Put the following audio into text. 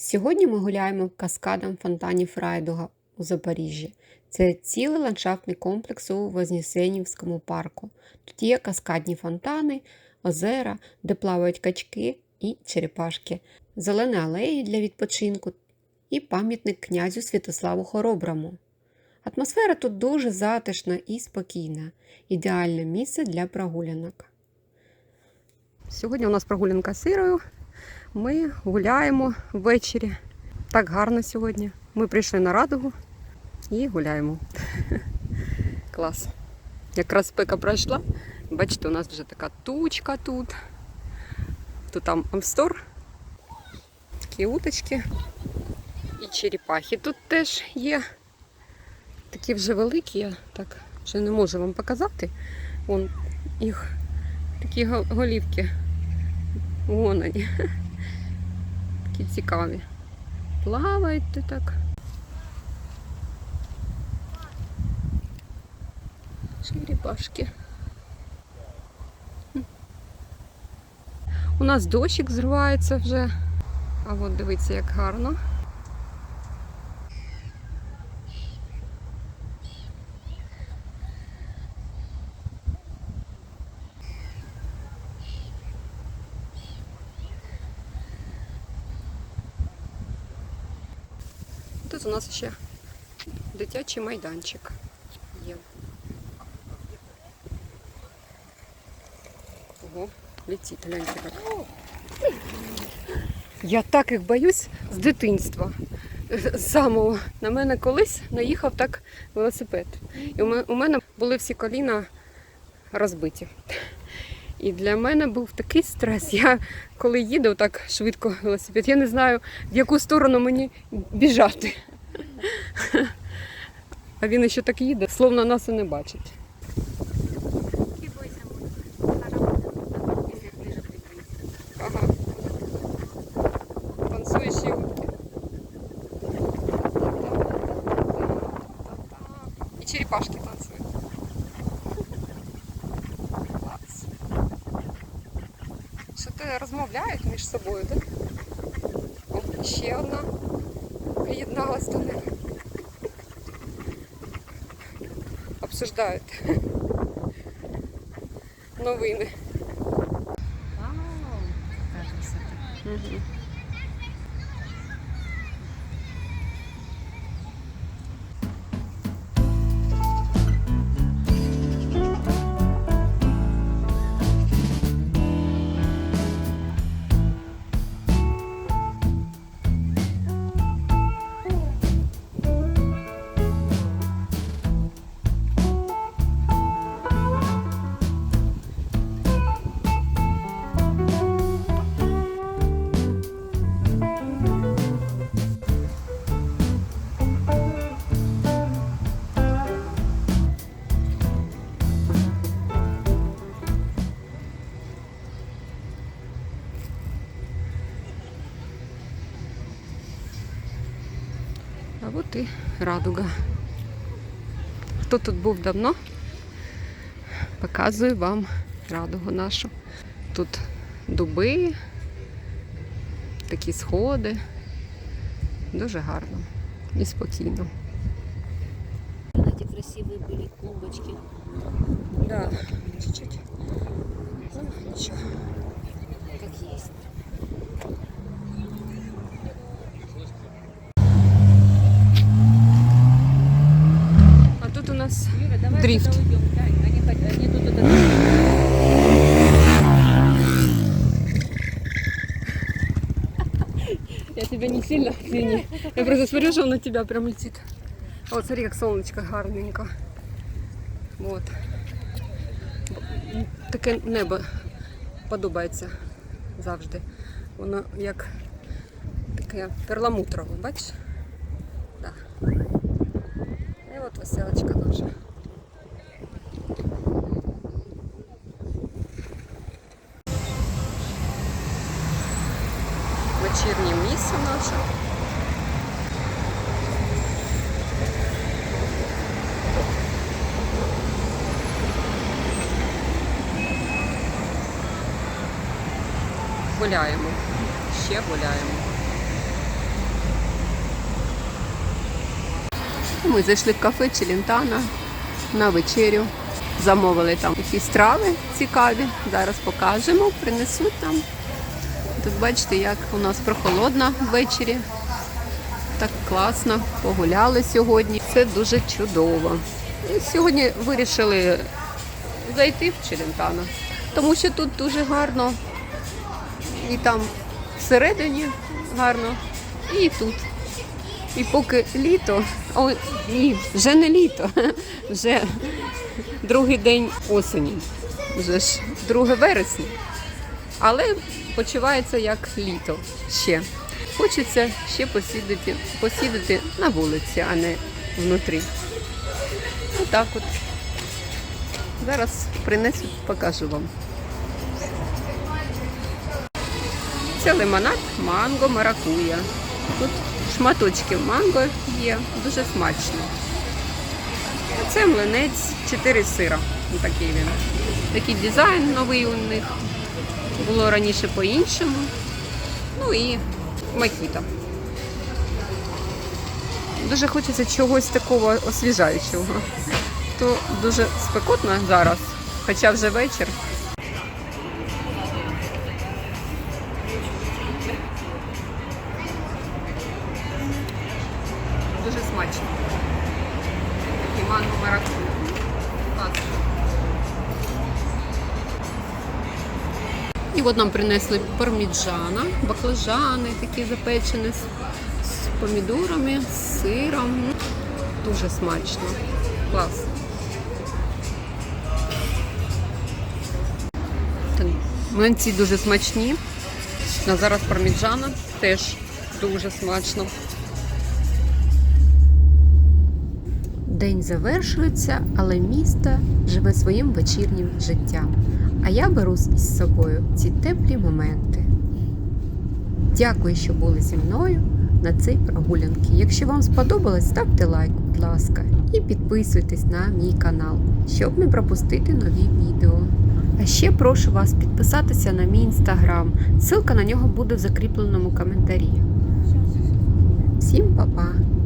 Сьогодні ми гуляємо каскадом фонтанів Райдуга у Запоріжжі. Це цілий ландшафтний комплекс у Вознесенівському парку. Тут є каскадні фонтани, озера, де плавають качки і черепашки, зелені алеї для відпочинку і пам'ятник князю Святославу Хороброму. Атмосфера тут дуже затишна і спокійна, ідеальне місце для прогулянок. Сьогодні у нас прогулянка з Ірою. Ми гуляємо ввечері. Так гарно сьогодні. Ми прийшли на радугу і гуляємо. Клас. Якраз спека пройшла. Бачите, у нас вже така тучка тут. Тут там амстор, такі уточки і черепахи. Тут теж є такі вже великі, я так вже не можу вам показати. Вон їх такі голівки. Вон вони. Такі цікаві. Плавають так. Черепашки. У нас дощик зривається вже. А от дивіться, як гарно. Тут у нас ще дитячий майданчик є. Ого, летить, гляньте як. Я так їх боюсь з дитинства. З самого на мене колись наїхав так велосипед. І у мене були всі коліна розбиті. І для мене був такий стрес. Я коли їду так швидко велосипед, я не знаю, в яку сторону мені біжати. А він ще так їде, словно нас і не бачить. Ага. Танцуючі утки. І черепашки танцюють. Що то розмовляють між собою, так? О, ще одна приєдналась до них. Обсуждають новини. А от і радуга. Хто тут був давно? Показую вам радугу нашу. Тут дуби, такі сходи. Дуже гарно і спокійно. Эти красивые были клубочки. Да, чуть-чуть. Ну, нічого. Как есть. Тут это... Я тебя не сильно, извини. Я просто смотрю, что он на тебя прям летит. Вот смотри, как солнышко гарненько. Вот. Таке небо подобається завжди. Воно як таке перламутрове, бачиш? Так. Веселочка наша. Вечірнє місце наше. гуляємо. Ще гуляємо. Ми зайшли в кафе Челентана на вечерю. Замовили там якісь страви цікаві. Зараз покажемо, принесуть нам. Тут бачите, як у нас прохолодно ввечері. Так класно, погуляли сьогодні. Це дуже чудово. І сьогодні вирішили зайти в Челентано, тому що тут дуже гарно. І там всередині гарно, і тут. І поки літо, ой, ні, вже не літо, вже другий день осені, вже ж 2 вересня. Але почувається як літо ще. Хочеться ще посідати, посідати на вулиці, а не внутрі. Отак от. Зараз принесу, покажу вам. Це лимонад, манго, маракуя. Тут шматочки манго є, дуже смачно. Це млинець 4 сира. Такий він. Такий дизайн новий у них. Було раніше по-іншому. Ну і макіта. Дуже хочеться чогось такого освіжаючого. То дуже спекотно зараз, хоча вже вечір. Смачно. І манго маракуйя. І от нам принесли парміджана, баклажани такі запечені з, помідорами, з сиром. Дуже смачно. Клас. Млинці дуже смачні. А зараз парміджана теж дуже смачно. День завершується, але місто живе своїм вечірнім життям. А я беру із собою ці теплі моменти. Дякую, що були зі мною на цій прогулянці. Якщо вам сподобалось, ставте лайк, будь ласка, і підписуйтесь на мій канал, щоб не пропустити нові відео. А ще прошу вас підписатися на мій інстаграм. Ссылка на нього буде в закріпленому коментарі. Всім па-па!